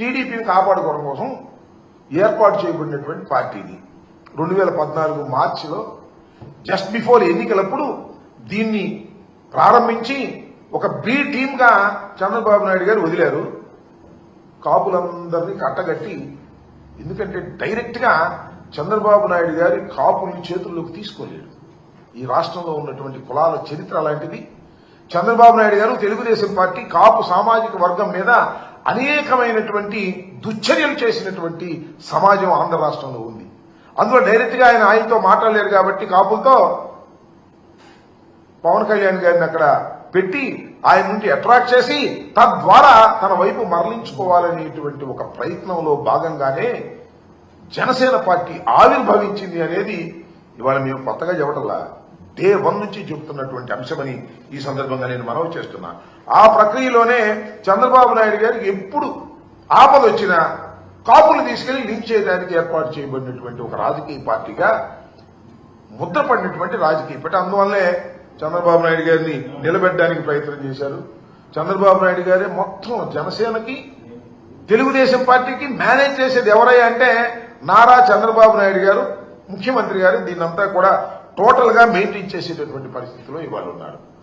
టీడీపీని కాపాడుకోవడం కోసం ఏర్పాటు చేయబడినటువంటి పార్టీ ఇది రెండు వేల పద్నాలుగు మార్చిలో జస్ట్ బిఫోర్ ఎన్నికలప్పుడు దీన్ని ప్రారంభించి ఒక బి టీమ్గా చంద్రబాబు నాయుడు గారు వదిలారు. కాపులందరినీ కట్టగట్టి ఎందుకంటే డైరెక్ట్గా చంద్రబాబు నాయుడు గారి కాపుల్ని చేతుల్లోకి తీసుకోలేడు ఈ రాష్ట్రంలో ఉన్నటువంటి కులాల చరిత్ర అలాంటిది. చంద్రబాబు నాయుడు గారు తెలుగుదేశం పార్టీ కాపు సామాజిక వర్గం మీద అనేకమైనటువంటి దుశ్చర్యలు చేసినటువంటి సమాజం ఆంధ్ర రాష్ట్రంలో ఉంది. అందులో డైరెక్ట్గా ఆయన ఆయనతో మాట్లాడలేరు కాబట్టి కాపులతో పవన్ కళ్యాణ్ గారిని అక్కడ పెట్టి ఆయన నుండి అట్రాక్ట్ చేసి తద్వారా తన వైపు మరలించుకోవాలనేటువంటి ఒక ప్రయత్నంలో భాగంగానే జనసేన పార్టీ ఆవిర్భవించింది అనేది ఇవాళ మేము కొత్తగా చెప్పటంలా డే వన్ నుంచి చెబుతున్నటువంటి అంశమని ఈ సందర్భంగా నేను మనవి చేస్తున్నా. ఆ ప్రక్రియలోనే చంద్రబాబు నాయుడు గారికి ఎప్పుడు ఆపద వచ్చినా కాపులు తీసుకెళ్ళి లింక్ చేయడానికి ఏర్పాటు చేయబడినటువంటి ఒక రాజకీయ పార్టీగా ముద్రపడినటువంటి రాజకీయ పార్టీ. అందువల్లే చంద్రబాబు నాయుడు గారిని నిలబెట్టడానికి ప్రయత్నం చేశారు. చంద్రబాబు నాయుడు గారే మొత్తం జనసేనకి తెలుగుదేశం పార్టీకి మేనేజ్ చేసేది ఎవరయ్యా అంటే నారా చంద్రబాబు నాయుడు గారు ముఖ్యమంత్రి గారు. దీన్నంతా కూడా టోటల్గా మెయింటైన్ చేసేటటువంటి పరిస్థితిలో ఇవాళ ఉన్నారు